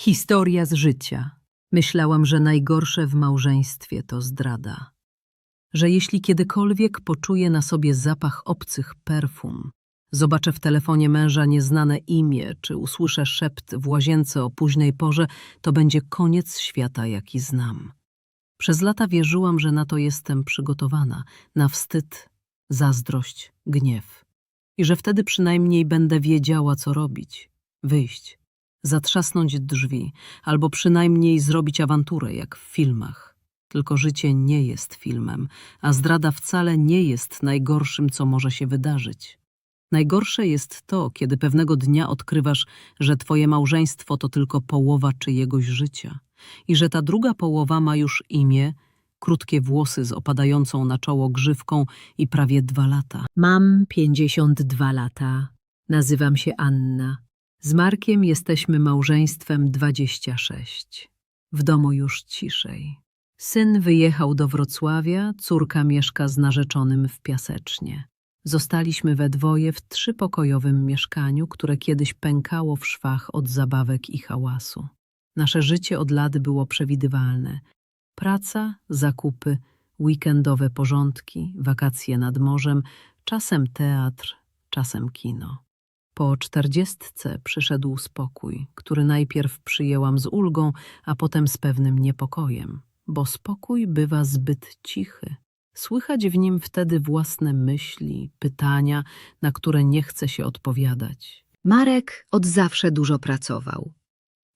Historia z życia. Myślałam, że najgorsze w małżeństwie to zdrada. Że jeśli kiedykolwiek poczuję na sobie zapach obcych perfum, zobaczę w telefonie męża nieznane imię, czy usłyszę szept w łazience o późnej porze, to będzie koniec świata, jaki znam. Przez lata wierzyłam, że na to jestem przygotowana, na wstyd, zazdrość, gniew. I że wtedy przynajmniej będę wiedziała, co robić. Wyjść, zatrzasnąć drzwi, albo przynajmniej zrobić awanturę, jak w filmach. Tylko życie nie jest filmem, a zdrada wcale nie jest najgorszym, co może się wydarzyć. Najgorsze jest to, kiedy pewnego dnia odkrywasz, że twoje małżeństwo to tylko połowa czyjegoś życia i że ta druga połowa ma już imię, krótkie włosy z opadającą na czoło grzywką i prawie dwa lata. Mam 52 lata. Nazywam się Anna. Z Markiem jesteśmy małżeństwem 26. W domu już ciszej. Syn wyjechał do Wrocławia, córka mieszka z narzeczonym w Piasecznie. Zostaliśmy we dwoje w trzypokojowym mieszkaniu, które kiedyś pękało w szwach od zabawek i hałasu. Nasze życie od lat było przewidywalne. Praca, zakupy, weekendowe porządki, wakacje nad morzem, czasem teatr, czasem kino. Po czterdziestce przyszedł spokój, który najpierw przyjęłam z ulgą, a potem z pewnym niepokojem, bo spokój bywa zbyt cichy. Słychać w nim wtedy własne myśli, pytania, na które nie chce się odpowiadać. Marek od zawsze dużo pracował.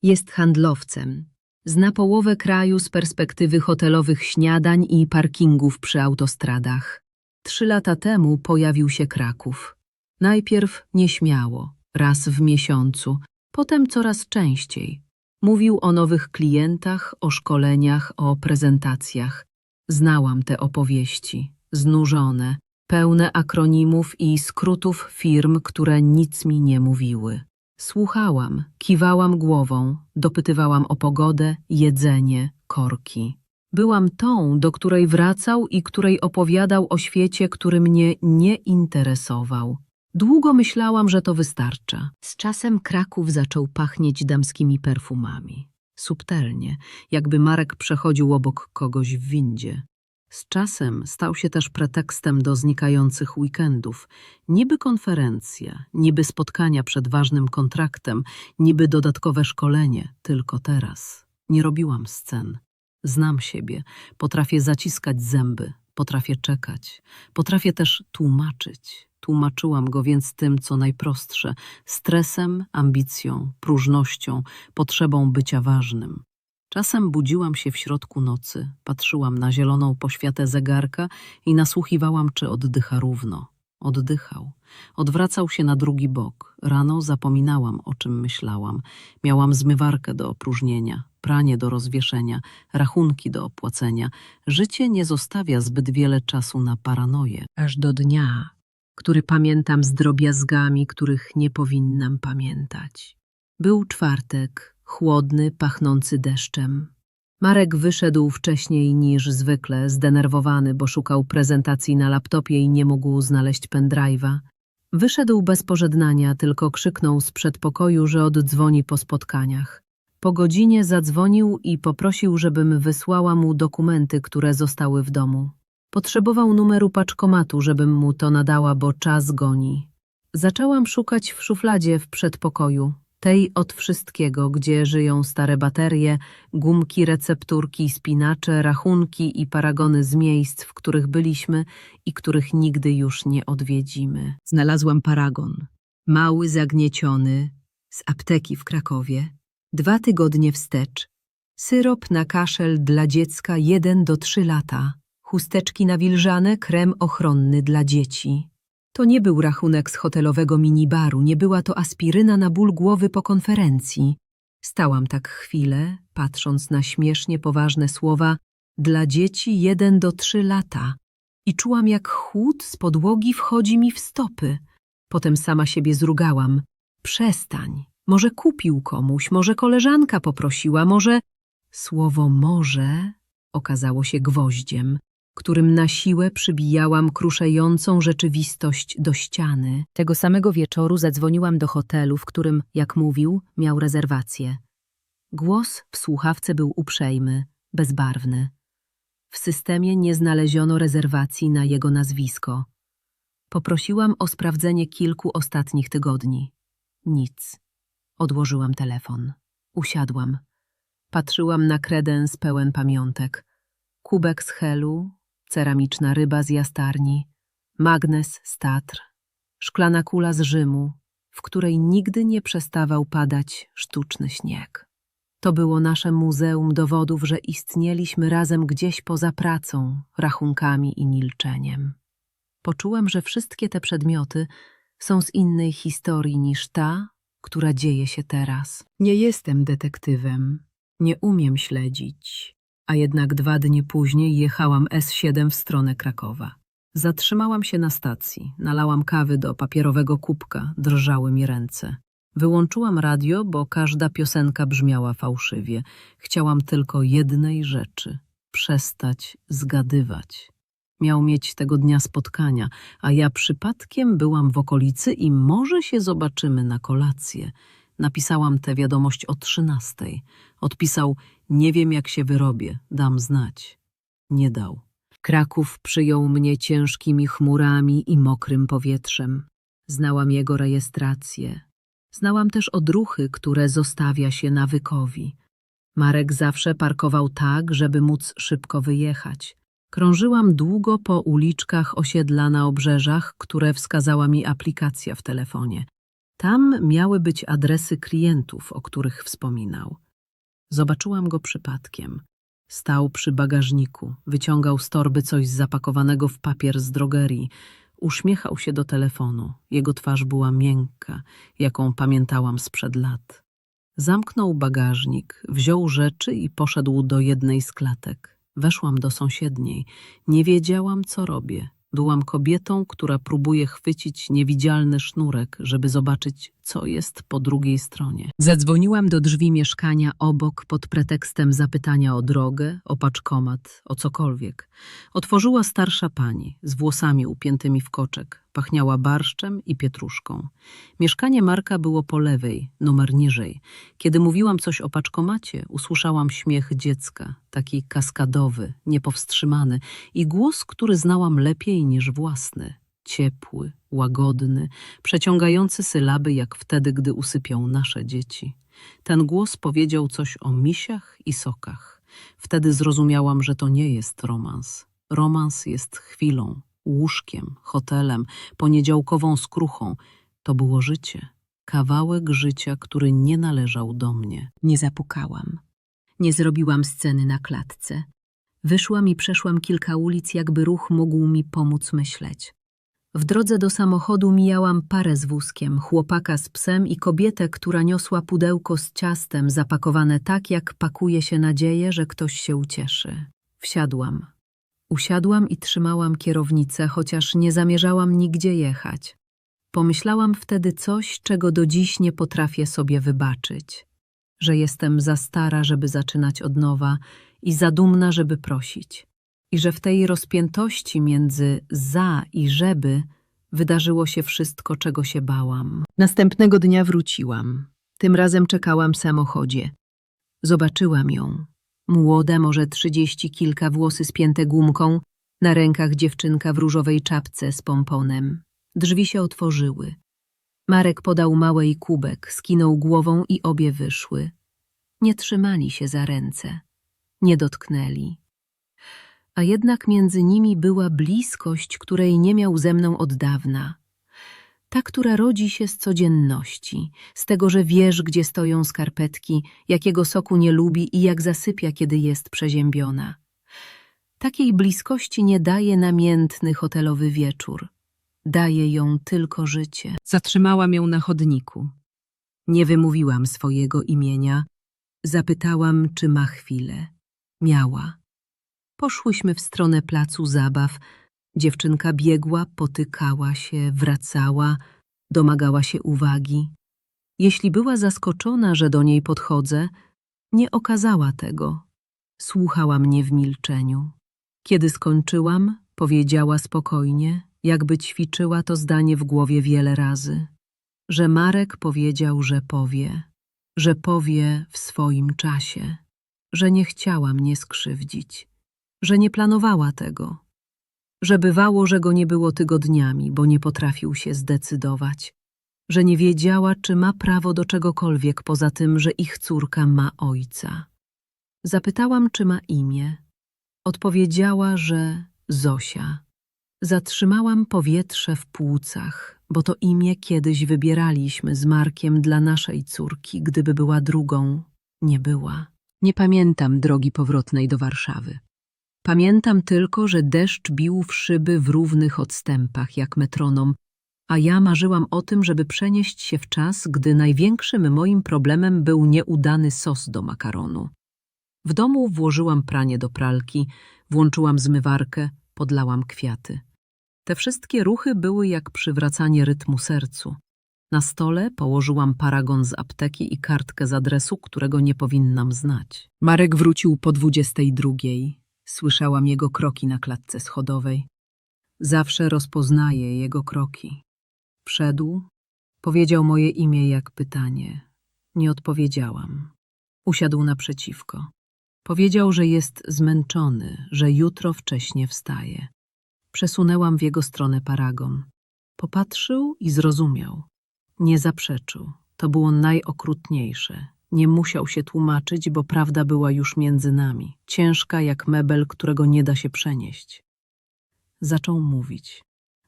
Jest handlowcem. Zna połowę kraju z perspektywy hotelowych śniadań i parkingów przy autostradach. Trzy lata temu pojawił się Kraków. Najpierw nieśmiało, raz w miesiącu, potem coraz częściej. Mówił o nowych klientach, o szkoleniach, o prezentacjach. Znałam te opowieści, znużone, pełne akronimów i skrótów firm, które nic mi nie mówiły. Słuchałam, kiwałam głową, dopytywałam o pogodę, jedzenie, korki. Byłam tą, do której wracał i której opowiadał o świecie, który mnie nie interesował. Długo myślałam, że to wystarcza. Z czasem Kraków zaczął pachnieć damskimi perfumami. Subtelnie, jakby Marek przechodził obok kogoś w windzie. Z czasem stał się też pretekstem do znikających weekendów. Niby konferencja, niby spotkania przed ważnym kontraktem, niby dodatkowe szkolenie, tylko teraz. Nie robiłam scen. Znam siebie, potrafię zaciskać zęby, potrafię czekać, potrafię też tłumaczyć. Tłumaczyłam go więc tym, co najprostsze stresem, ambicją, próżnością, potrzebą bycia ważnym. Czasem budziłam się w środku nocy, patrzyłam na zieloną poświatę zegarka i nasłuchiwałam, czy oddycha równo. Oddychał. Odwracał się na drugi bok. Rano zapominałam, o czym myślałam. Miałam zmywarkę do opróżnienia, pranie do rozwieszenia, rachunki do opłacenia. Życie nie zostawia zbyt wiele czasu na paranoję. Aż do dnia, który pamiętam z drobiazgami, których nie powinnam pamiętać. Był czwartek, chłodny, pachnący deszczem. Marek wyszedł wcześniej niż zwykle, zdenerwowany, bo szukał prezentacji na laptopie i nie mógł znaleźć pendrive'a. Wyszedł bez pożegnania, tylko krzyknął z przedpokoju, że oddzwoni po spotkaniach. Po godzinie zadzwonił i poprosił, żebym wysłała mu dokumenty, które zostały w domu. Potrzebował numeru paczkomatu, żebym mu to nadała, bo czas goni. Zaczęłam szukać w szufladzie w przedpokoju, tej od wszystkiego, gdzie żyją stare baterie, gumki, recepturki, spinacze, rachunki i paragony z miejsc, w których byliśmy i których nigdy już nie odwiedzimy. Znalazłam paragon. Mały, zagnieciony, z apteki w Krakowie. Dwa tygodnie wstecz. Syrop na kaszel dla dziecka 1 do 3 lata. Chusteczki nawilżane, krem ochronny dla dzieci. To nie był rachunek z hotelowego minibaru, nie była to aspiryna na ból głowy po konferencji. Stałam tak chwilę, patrząc na śmiesznie poważne słowa dla dzieci 1 do 3 lata i czułam, jak chłód z podłogi wchodzi mi w stopy. Potem sama siebie zrugałam. Przestań. Może kupił komuś, może koleżanka poprosiła, może... Słowo może okazało się gwoździem, którym na siłę przybijałam kruszejącą rzeczywistość do ściany. Tego samego wieczoru zadzwoniłam do hotelu, w którym, jak mówił, miał rezerwację. Głos w słuchawce był uprzejmy, bezbarwny. W systemie nie znaleziono rezerwacji na jego nazwisko. Poprosiłam o sprawdzenie kilku ostatnich tygodni. Nic. Odłożyłam telefon. Usiadłam. Patrzyłam na kredens pełen pamiątek. Kubek z helu, ceramiczna ryba z jastarni, magnes z Tatr, szklana kula z Rzymu, w której nigdy nie przestawał padać sztuczny śnieg. To było nasze muzeum dowodów, że istnieliśmy razem gdzieś poza pracą, rachunkami i milczeniem. Poczułam, że wszystkie te przedmioty są z innej historii niż ta, która dzieje się teraz. Nie jestem detektywem, nie umiem śledzić, a jednak dwa dni później jechałam S7 w stronę Krakowa. Zatrzymałam się na stacji, nalałam kawy do papierowego kubka, drżały mi ręce. Wyłączyłam radio, bo każda piosenka brzmiała fałszywie. Chciałam tylko jednej rzeczy przestać zgadywać. Miał mieć tego dnia spotkania, a ja przypadkiem byłam w okolicy i może się zobaczymy na kolację. Napisałam tę wiadomość o trzynastej. Odpisał: Nie wiem, jak się wyrobię, dam znać. Nie dał. Kraków przyjął mnie ciężkimi chmurami i mokrym powietrzem. Znałam jego rejestrację. Znałam też odruchy, które zostawia się nawykowi. Marek zawsze parkował tak, żeby móc szybko wyjechać. Krążyłam długo po uliczkach osiedla na obrzeżach, które wskazała mi aplikacja w telefonie. Tam miały być adresy klientów, o których wspominał. Zobaczyłam go przypadkiem. Stał przy bagażniku, wyciągał z torby coś zapakowanego w papier z drogerii. Uśmiechał się do telefonu. Jego twarz była miękka, jaką pamiętałam sprzed lat. Zamknął bagażnik, wziął rzeczy i poszedł do jednej z klatek. Weszłam do sąsiedniej. Nie wiedziałam, co robię. Byłam kobietą, która próbuje chwycić niewidzialny sznurek, żeby zobaczyć, co jest po drugiej stronie. Zadzwoniłam do drzwi mieszkania obok pod pretekstem zapytania o drogę, o paczkomat, o cokolwiek. Otworzyła starsza pani, z włosami upiętymi w koczek. Pachniała barszczem i pietruszką. Mieszkanie Marka było po lewej, numer niżej. Kiedy mówiłam coś o paczkomacie, usłyszałam śmiech dziecka, taki kaskadowy, niepowstrzymany i głos, który znałam lepiej niż własny. Ciepły, łagodny, przeciągający sylaby jak wtedy, gdy usypią nasze dzieci. Ten głos powiedział coś o misiach i sokach. Wtedy zrozumiałam, że to nie jest romans. Romans jest chwilą, łóżkiem, hotelem, poniedziałkową skruchą. To było życie. Kawałek życia, który nie należał do mnie. Nie zapukałam. Nie zrobiłam sceny na klatce. Wyszłam i przeszłam kilka ulic, jakby ruch mógł mi pomóc myśleć. W drodze do samochodu mijałam parę z wózkiem, chłopaka z psem i kobietę, która niosła pudełko z ciastem zapakowane tak, jak pakuje się nadzieję, że ktoś się ucieszy. Wsiadłam. Usiadłam i trzymałam kierownicę, chociaż nie zamierzałam nigdzie jechać. Pomyślałam wtedy coś, czego do dziś nie potrafię sobie wybaczyć. Że jestem za stara, żeby zaczynać od nowa i za dumna, żeby prosić. I że w tej rozpiętości między za i żeby wydarzyło się wszystko, czego się bałam. Następnego dnia wróciłam. Tym razem czekałam w samochodzie. Zobaczyłam ją. Młoda, może trzydzieści kilka, włosy spięte gumką, na rękach dziewczynka w różowej czapce z pomponem. Drzwi się otworzyły. Marek podał małej kubek, skinął głową i obie wyszły. Nie trzymali się za ręce. Nie dotknęli. A jednak między nimi była bliskość, której nie miał ze mną od dawna. Ta, która rodzi się z codzienności, z tego, że wiesz, gdzie stoją skarpetki, jakiego soku nie lubi i jak zasypia, kiedy jest przeziębiona. Takiej bliskości nie daje namiętny hotelowy wieczór. Daje ją tylko życie. Zatrzymałam ją na chodniku. Nie wymówiłam swojego imienia. Zapytałam, czy ma chwilę. Miała. Poszłyśmy w stronę placu zabaw. Dziewczynka biegła, potykała się, wracała, domagała się uwagi. Jeśli była zaskoczona, że do niej podchodzę, nie okazała tego. Słuchała mnie w milczeniu. Kiedy skończyłam, powiedziała spokojnie, jakby ćwiczyła to zdanie w głowie wiele razy, że Marek powiedział, że powie. że powie w swoim czasie, że nie chciała mnie skrzywdzić, że nie planowała tego, że bywało, że go nie było tygodniami, bo nie potrafił się zdecydować, że nie wiedziała, czy ma prawo do czegokolwiek poza tym, że ich córka ma ojca. Zapytałam, czy ma imię. Odpowiedziała, że Zosia. Zatrzymałam powietrze w płucach, bo to imię kiedyś wybieraliśmy z Markiem dla naszej córki, gdyby była drugą, nie była. Nie pamiętam drogi powrotnej do Warszawy. Pamiętam tylko, że deszcz bił w szyby w równych odstępach, jak metronom, a ja marzyłam o tym, żeby przenieść się w czas, gdy największym moim problemem był nieudany sos do makaronu. W domu włożyłam pranie do pralki, włączyłam zmywarkę, podlałam kwiaty. Te wszystkie ruchy były jak przywracanie rytmu sercu. Na stole położyłam paragon z apteki i kartkę z adresu, którego nie powinnam znać. Marek wrócił po dwudziestej drugiej. Słyszałam jego kroki na klatce schodowej. Zawsze rozpoznaję jego kroki. Wszedł, powiedział moje imię jak pytanie. Nie odpowiedziałam. Usiadł naprzeciwko. Powiedział, że jest zmęczony, że jutro wcześnie wstaje. Przesunęłam w jego stronę paragon. Popatrzył i zrozumiał. Nie zaprzeczył. To było najokrutniejsze. Nie musiał się tłumaczyć, bo prawda była już między nami, ciężka jak mebel, którego nie da się przenieść. Zaczął mówić.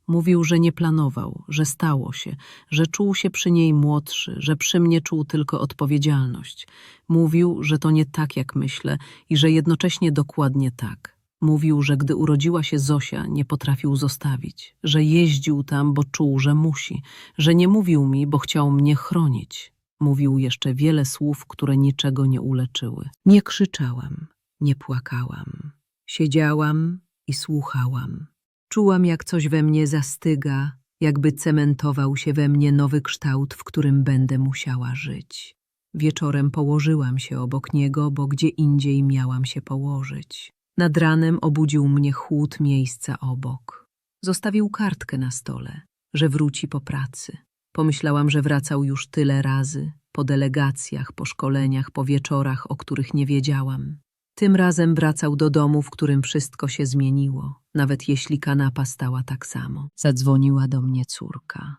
Mówił, że nie planował, że stało się, że czuł się przy niej młodszy, że przy mnie czuł tylko odpowiedzialność. Mówił, że to nie tak, jak myślę i że jednocześnie dokładnie tak. Mówił, że gdy urodziła się Zosia, nie potrafił zostawić, że jeździł tam, bo czuł, że musi, że nie mówił mi, bo chciał mnie chronić. Mówił jeszcze wiele słów, które niczego nie uleczyły. Nie krzyczałam, nie płakałam. Siedziałam i słuchałam. Czułam, jak coś we mnie zastyga, jakby cementował się we mnie nowy kształt, w którym będę musiała żyć. Wieczorem położyłam się obok niego, bo gdzie indziej miałam się położyć. Nad ranem obudził mnie chłód miejsca obok. Zostawił kartkę na stole, że wróci po pracy. Pomyślałam, że wracał już tyle razy, po delegacjach, po szkoleniach, po wieczorach, o których nie wiedziałam. Tym razem wracał do domu, w którym wszystko się zmieniło, nawet jeśli kanapa stała tak samo. Zadzwoniła do mnie córka.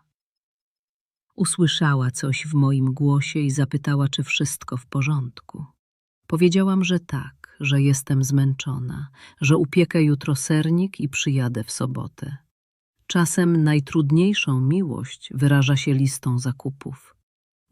Usłyszała coś w moim głosie i zapytała, czy wszystko w porządku. Powiedziałam, że tak, że jestem zmęczona, że upiekę jutro sernik i przyjadę w sobotę. Czasem najtrudniejszą miłość wyraża się listą zakupów.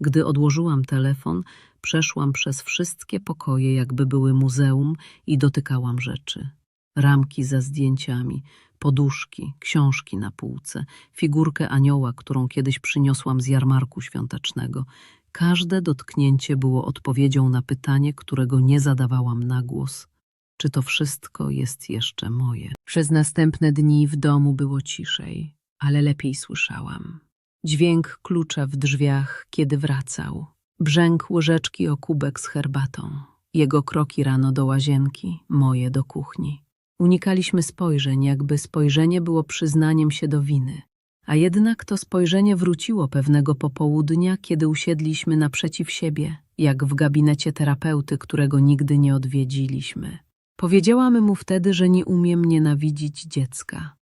Gdy odłożyłam telefon, przeszłam przez wszystkie pokoje, jakby były muzeum i dotykałam rzeczy. Ramki ze zdjęciami, poduszki, książki na półce, figurkę anioła, którą kiedyś przyniosłam z jarmarku świątecznego. Każde dotknięcie było odpowiedzią na pytanie, którego nie zadawałam na głos. Czy to wszystko jest jeszcze moje? Przez następne dni w domu było ciszej, ale lepiej słyszałam. Dźwięk klucza w drzwiach, kiedy wracał. Brzęk łyżeczki o kubek z herbatą. Jego kroki rano do łazienki, moje do kuchni. Unikaliśmy spojrzeń, jakby spojrzenie było przyznaniem się do winy. A jednak to spojrzenie wróciło pewnego popołudnia, kiedy usiedliśmy naprzeciw siebie, jak w gabinecie terapeuty, którego nigdy nie odwiedziliśmy. Powiedziałam mu wtedy, że nie umiem nienawidzić dziecka,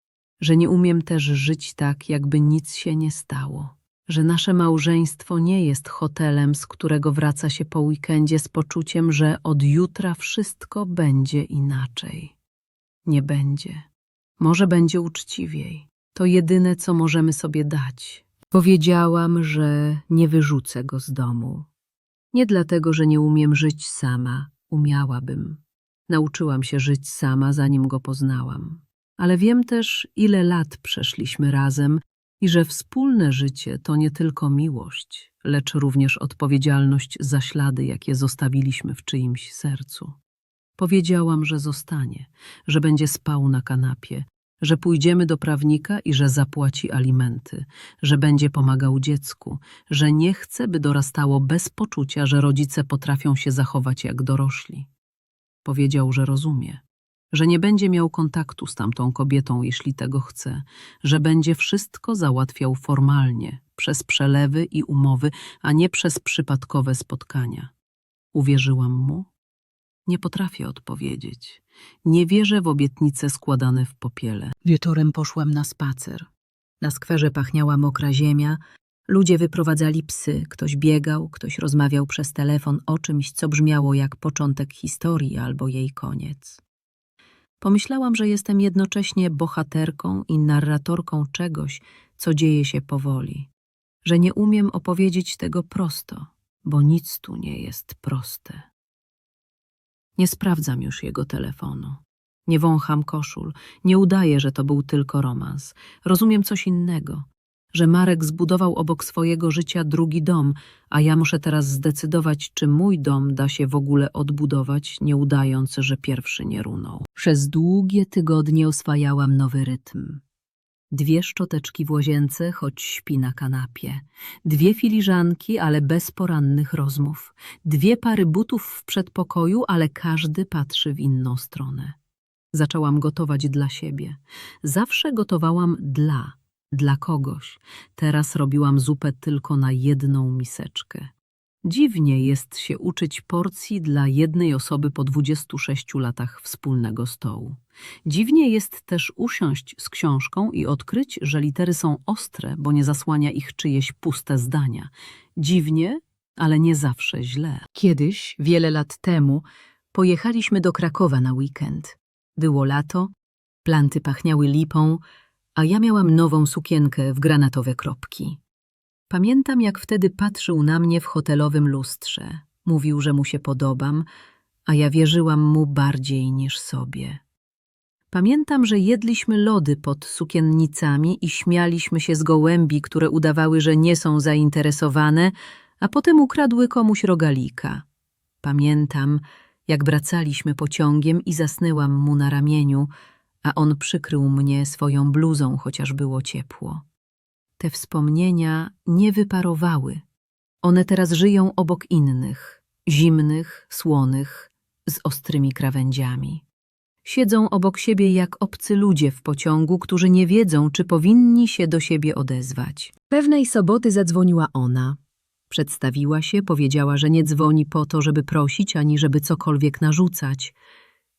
że nie umiem też żyć tak, jakby nic się nie stało, że nasze małżeństwo nie jest hotelem, z którego wraca się po weekendzie z poczuciem, że od jutra wszystko będzie inaczej. Nie będzie. Może będzie uczciwiej. To jedyne, co możemy sobie dać. Powiedziałam, że nie wyrzucę go z domu. Nie dlatego, że nie umiem żyć sama, umiałabym. Nauczyłam się żyć sama, zanim go poznałam. Ale wiem też, ile lat przeszliśmy razem i że wspólne życie to nie tylko miłość, lecz również odpowiedzialność za ślady, jakie zostawiliśmy w czyimś sercu. Powiedziałam, że zostanie, że będzie spał na kanapie, że pójdziemy do prawnika i że zapłaci alimenty, że będzie pomagał dziecku, że nie chce, by dorastało bez poczucia, że rodzice potrafią się zachować jak dorośli. Powiedział, że rozumie, że nie będzie miał kontaktu z tamtą kobietą, jeśli tego chce, że będzie wszystko załatwiał formalnie, przez przelewy i umowy, a nie przez przypadkowe spotkania. Uwierzyłam mu? Nie potrafię odpowiedzieć. Nie wierzę w obietnice składane w popiele. Wieczorem poszłam na spacer. Na skwerze pachniała mokra ziemia, ludzie wyprowadzali psy, ktoś biegał, ktoś rozmawiał przez telefon o czymś, co brzmiało jak początek historii albo jej koniec. Pomyślałam, że jestem jednocześnie bohaterką i narratorką czegoś, co dzieje się powoli, że nie umiem opowiedzieć tego prosto, bo nic tu nie jest proste. Nie sprawdzam już jego telefonu. Nie wącham koszul, nie udaję, że to był tylko romans. Rozumiem coś innego, że Marek zbudował obok swojego życia drugi dom, a ja muszę teraz zdecydować, czy mój dom da się w ogóle odbudować, nie udając, że pierwszy nie runął. Przez długie tygodnie oswajałam nowy rytm. Dwie szczoteczki w łazience, choć śpi na kanapie. Dwie filiżanki, ale bez porannych rozmów. Dwie pary butów w przedpokoju, ale każdy patrzy w inną stronę. Zaczęłam gotować dla siebie. Zawsze gotowałam dla, dla kogoś. Teraz robiłam zupę tylko na jedną miseczkę. Dziwnie jest się uczyć porcji dla jednej osoby po 26 latach wspólnego stołu. Dziwnie jest też usiąść z książką i odkryć, że litery są ostre, bo nie zasłania ich czyjeś puste zdania. Dziwnie, ale nie zawsze źle. Kiedyś, wiele lat temu, pojechaliśmy do Krakowa na weekend. Było lato, planty pachniały lipą, a ja miałam nową sukienkę w granatowe kropki. Pamiętam, jak wtedy patrzył na mnie w hotelowym lustrze. Mówił, że mu się podobam, a ja wierzyłam mu bardziej niż sobie. Pamiętam, że jedliśmy lody pod sukiennicami i śmialiśmy się z gołębi, które udawały, że nie są zainteresowane, a potem ukradły komuś rogalika. Pamiętam, jak wracaliśmy pociągiem i zasnęłam mu na ramieniu, a on przykrył mnie swoją bluzą, chociaż było ciepło. Te wspomnienia nie wyparowały. One teraz żyją obok innych, zimnych, słonych, z ostrymi krawędziami. Siedzą obok siebie jak obcy ludzie w pociągu, którzy nie wiedzą, czy powinni się do siebie odezwać. Pewnej soboty zadzwoniła ona. Przedstawiła się, powiedziała, że nie dzwoni po to, żeby prosić, ani żeby cokolwiek narzucać.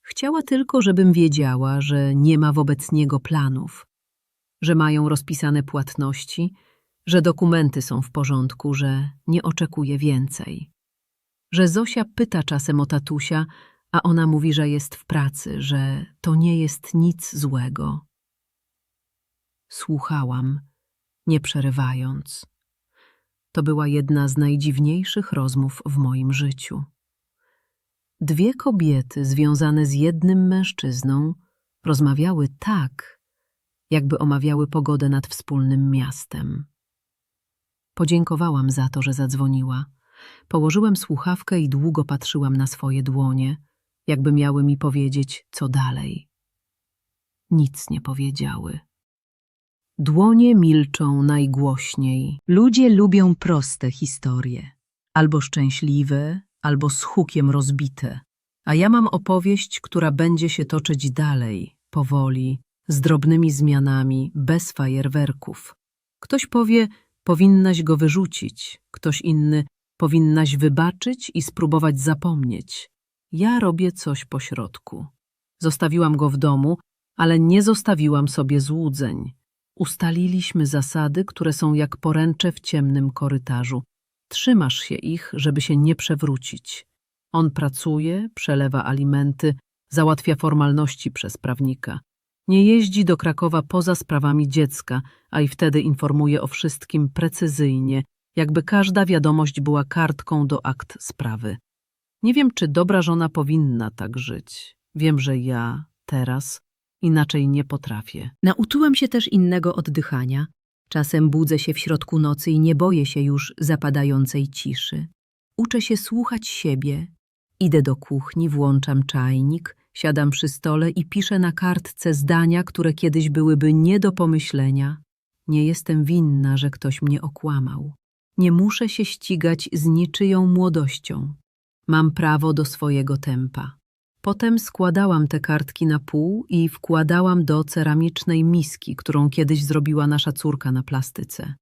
Chciała tylko, żebym wiedziała, że nie ma wobec niego planów, że mają rozpisane płatności, że dokumenty są w porządku, że nie oczekuje więcej. Że Zosia pyta czasem o tatusia, a ona mówi, że jest w pracy, że to nie jest nic złego. Słuchałam, nie przerywając. To była jedna z najdziwniejszych rozmów w moim życiu. Dwie kobiety związane z jednym mężczyzną rozmawiały tak, jakby omawiały pogodę nad wspólnym miastem. Podziękowałam za to, że zadzwoniła. Położyłem słuchawkę i długo patrzyłam na swoje dłonie, jakby miały mi powiedzieć, co dalej. Nic nie powiedziały. Dłonie milczą najgłośniej. Ludzie lubią proste historie, albo szczęśliwe, albo z hukiem rozbite. A ja mam opowieść, która będzie się toczyć dalej, powoli, z drobnymi zmianami, bez fajerwerków. Ktoś powie, powinnaś go wyrzucić, ktoś inny, powinnaś wybaczyć i spróbować zapomnieć. Ja robię coś pośrodku. Zostawiłam go w domu, ale nie zostawiłam sobie złudzeń. Ustaliliśmy zasady, które są jak poręcze w ciemnym korytarzu. Trzymasz się ich, żeby się nie przewrócić. On pracuje, przelewa alimenty, załatwia formalności przez prawnika. Nie jeździ do Krakowa poza sprawami dziecka, a i wtedy informuje o wszystkim precyzyjnie, jakby każda wiadomość była kartką do akt sprawy. Nie wiem, czy dobra żona powinna tak żyć. Wiem, że ja, teraz, inaczej nie potrafię. Nauczyłam się też innego oddychania. Czasem budzę się w środku nocy i nie boję się już zapadającej ciszy. Uczę się słuchać siebie. Idę do kuchni, włączam czajnik, siadam przy stole i piszę na kartce zdania, które kiedyś byłyby nie do pomyślenia. Nie jestem winna, że ktoś mnie okłamał. Nie muszę się ścigać z niczyją młodością. Mam prawo do swojego tempa. Potem składałam te kartki na pół i wkładałam do ceramicznej miski, którą kiedyś zrobiła nasza córka na plastyce.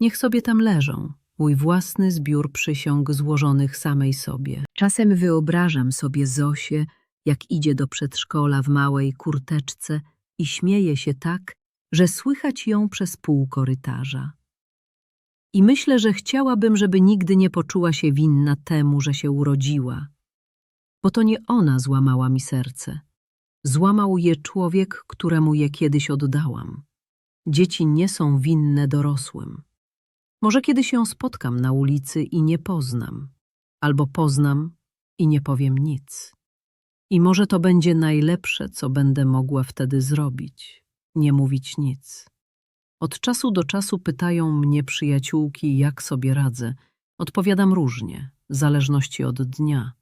Niech sobie tam leżą. Mój własny zbiór przysiąg złożonych samej sobie. Czasem wyobrażam sobie Zosię, jak idzie do przedszkola w małej kurteczce i śmieje się tak, że słychać ją przez pół korytarza. I myślę, że chciałabym, żeby nigdy nie poczuła się winna temu, że się urodziła. Bo to nie ona złamała mi serce. Złamał je człowiek, któremu je kiedyś oddałam. Dzieci nie są winne dorosłym. Może kiedyś ją spotkam na ulicy i nie poznam, albo poznam i nie powiem nic. I może to będzie najlepsze, co będę mogła wtedy zrobić nie mówić nic. Od czasu do czasu pytają mnie przyjaciółki, jak sobie radzę. Odpowiadam różnie, w zależności od dnia.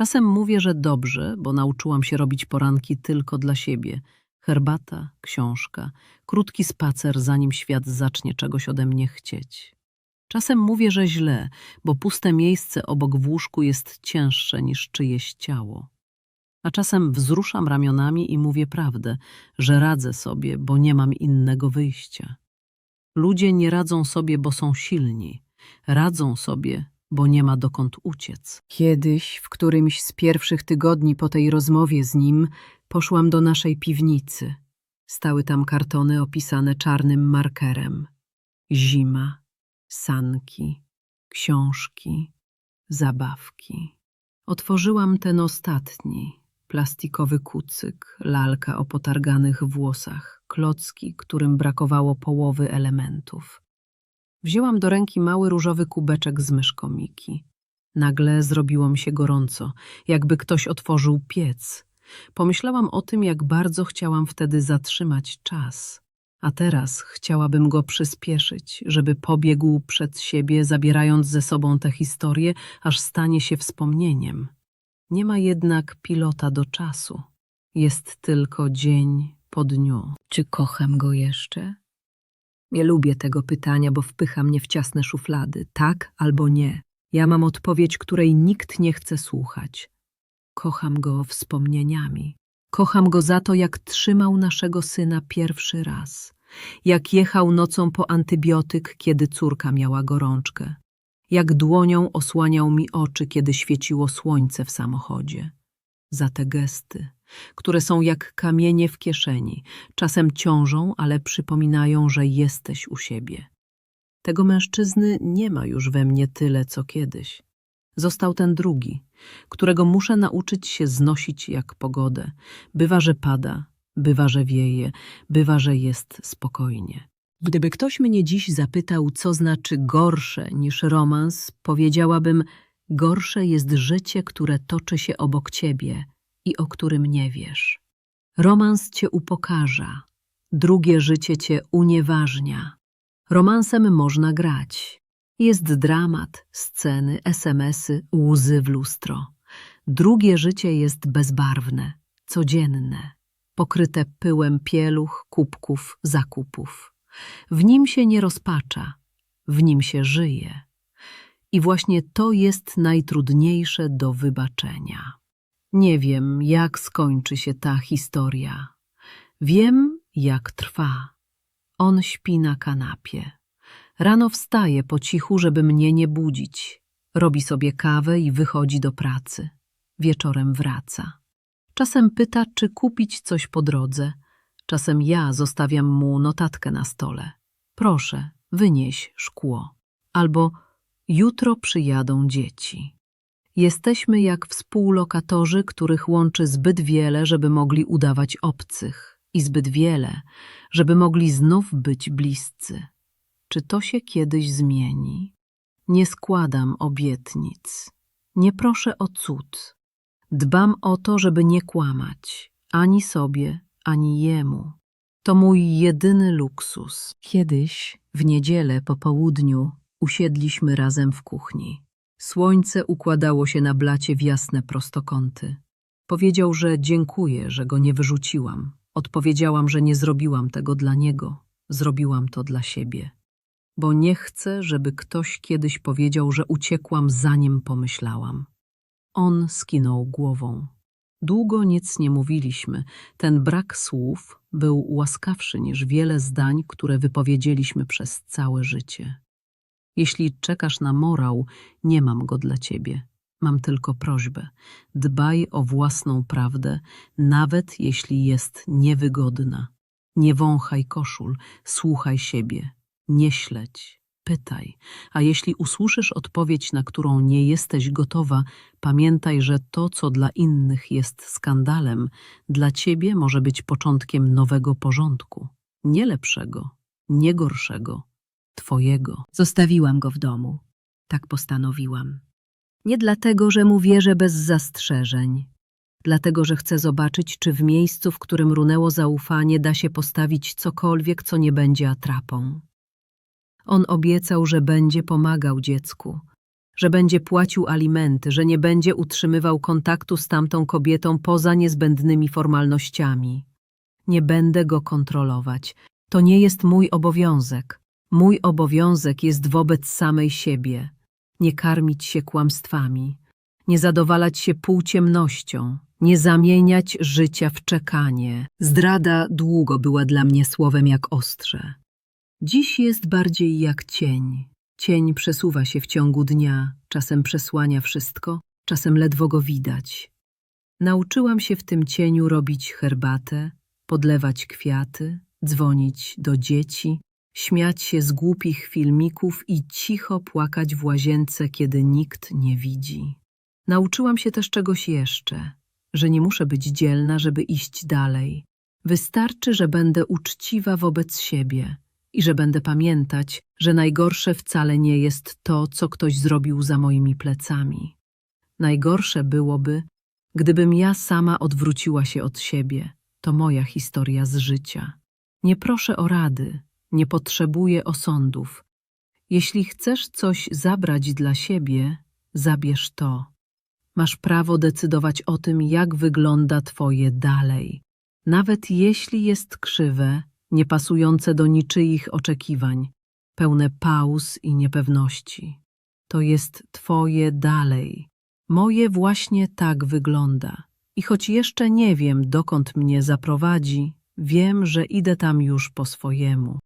Czasem mówię, że dobrze, bo nauczyłam się robić poranki tylko dla siebie. Herbata, książka, krótki spacer, zanim świat zacznie czegoś ode mnie chcieć. Czasem mówię, że źle, bo puste miejsce obok w łóżku jest cięższe niż czyjeś ciało. A czasem wzruszam ramionami i mówię prawdę, że radzę sobie, bo nie mam innego wyjścia. Ludzie nie radzą sobie, bo są silni. Radzą sobie, bo nie ma dokąd uciec. Kiedyś, w którymś z pierwszych tygodni po tej rozmowie z nim, poszłam do naszej piwnicy. Stały tam kartony opisane czarnym markerem. Zima, sanki, książki, zabawki. Otworzyłam ten ostatni, plastikowy kucyk, lalka o potarganych włosach, klocki, którym brakowało połowy elementów. Wzięłam do ręki mały różowy kubeczek z myszką Miki. Nagle zrobiło mi się gorąco, jakby ktoś otworzył piec. Pomyślałam o tym, jak bardzo chciałam wtedy zatrzymać czas. A teraz chciałabym go przyspieszyć, żeby pobiegł przed siebie, zabierając ze sobą tę historię, aż stanie się wspomnieniem. Nie ma jednak pilota do czasu. Jest tylko dzień po dniu. Czy kocham go jeszcze? Nie lubię tego pytania, bo wpycha mnie w ciasne szuflady. Tak albo nie. Ja mam odpowiedź, której nikt nie chce słuchać. Kocham go wspomnieniami. Kocham go za to, jak trzymał naszego syna pierwszy raz. Jak jechał nocą po antybiotyk, kiedy córka miała gorączkę jak dłonią osłaniał mi oczy, kiedy świeciło słońce w samochodzie. Za te gesty, które są jak kamienie w kieszeni, czasem ciążą, ale przypominają, że jesteś u siebie. Tego mężczyzny nie ma już we mnie tyle, co kiedyś. Został ten drugi, którego muszę nauczyć się znosić jak pogodę. Bywa, że pada, bywa, że wieje, bywa, że jest spokojnie. Gdyby ktoś mnie dziś zapytał, co znaczy gorsze niż romans, powiedziałabym: Gorsze jest życie, które toczy się obok ciebie i o którym nie wiesz. Romans cię upokarza, drugie życie cię unieważnia. Romansem można grać. Jest dramat, sceny, smsy, łzy w lustro. Drugie życie jest bezbarwne, codzienne, pokryte pyłem pieluch, kubków, zakupów. W nim się nie rozpacza, w nim się żyje. I właśnie to jest najtrudniejsze do wybaczenia. Nie wiem, jak skończy się ta historia. Wiem, jak trwa. On śpi na kanapie. Rano wstaje po cichu, żeby mnie nie budzić. Robi sobie kawę i wychodzi do pracy. Wieczorem wraca. Czasem pyta, czy kupić coś po drodze – Czasem ja zostawiam mu notatkę na stole. Proszę, wynieś szkło. Albo jutro przyjadą dzieci. Jesteśmy jak współlokatorzy, których łączy zbyt wiele, żeby mogli udawać obcych, i zbyt wiele, żeby mogli znów być bliscy. Czy to się kiedyś zmieni? Nie składam obietnic. Nie proszę o cud. Dbam o to, żeby nie kłamać ani sobie, ani jemu. To mój jedyny luksus. Kiedyś, w niedzielę po południu, usiedliśmy razem w kuchni. Słońce układało się na blacie w jasne prostokąty. Powiedział, że dziękuję, że go nie wyrzuciłam. Odpowiedziałam, że nie zrobiłam tego dla niego. Zrobiłam to dla siebie. Bo nie chcę, żeby ktoś kiedyś powiedział, że uciekłam zanim pomyślałam. On skinął głową. Długo nic nie mówiliśmy. Ten brak słów był łaskawszy niż wiele zdań, które wypowiedzieliśmy przez całe życie. Jeśli czekasz na morał, nie mam go dla ciebie. Mam tylko prośbę. Dbaj o własną prawdę, nawet jeśli jest niewygodna. Nie wąchaj koszul, słuchaj siebie, nie śledź, pytaj. A jeśli usłyszysz odpowiedź, na którą nie jesteś gotowa, pamiętaj, że to, co dla innych jest skandalem, dla ciebie może być początkiem nowego porządku. Nie lepszego, nie gorszego, twojego. Zostawiłam go w domu. Tak postanowiłam. Nie dlatego, że mu wierzę bez zastrzeżeń. Dlatego, że chcę zobaczyć, czy w miejscu, w którym runęło zaufanie, da się postawić cokolwiek, co nie będzie atrapą. On obiecał, że będzie pomagał dziecku, że będzie płacił alimenty, że nie będzie utrzymywał kontaktu z tamtą kobietą poza niezbędnymi formalnościami. Nie będę go kontrolować. To nie jest mój obowiązek. Mój obowiązek jest wobec samej siebie. Nie karmić się kłamstwami, nie zadowalać się półciemnością, nie zamieniać życia w czekanie. Zdrada długo była dla mnie słowem jak ostrze. Dziś jest bardziej jak cień. Cień przesuwa się w ciągu dnia, czasem przesłania wszystko, czasem ledwo go widać. Nauczyłam się w tym cieniu robić herbatę, podlewać kwiaty, dzwonić do dzieci, śmiać się z głupich filmików i cicho płakać w łazience, kiedy nikt nie widzi. Nauczyłam się też czegoś jeszcze, że nie muszę być dzielna, żeby iść dalej. Wystarczy, że będę uczciwa wobec siebie i że będę pamiętać, że najgorsze wcale nie jest to, co ktoś zrobił za moimi plecami. Najgorsze byłoby, gdybym ja sama odwróciła się od siebie. To moja historia z życia. Nie proszę o rady, nie potrzebuję osądów. Jeśli chcesz coś zabrać dla siebie, zabierz to. Masz prawo decydować o tym, jak wygląda Twoje dalej, nawet jeśli jest krzywe, niepasujące do niczyich oczekiwań, pełne pauz i niepewności. To jest Twoje dalej. Moje właśnie tak wygląda. I choć jeszcze nie wiem, dokąd mnie zaprowadzi, wiem, że idę tam już po swojemu.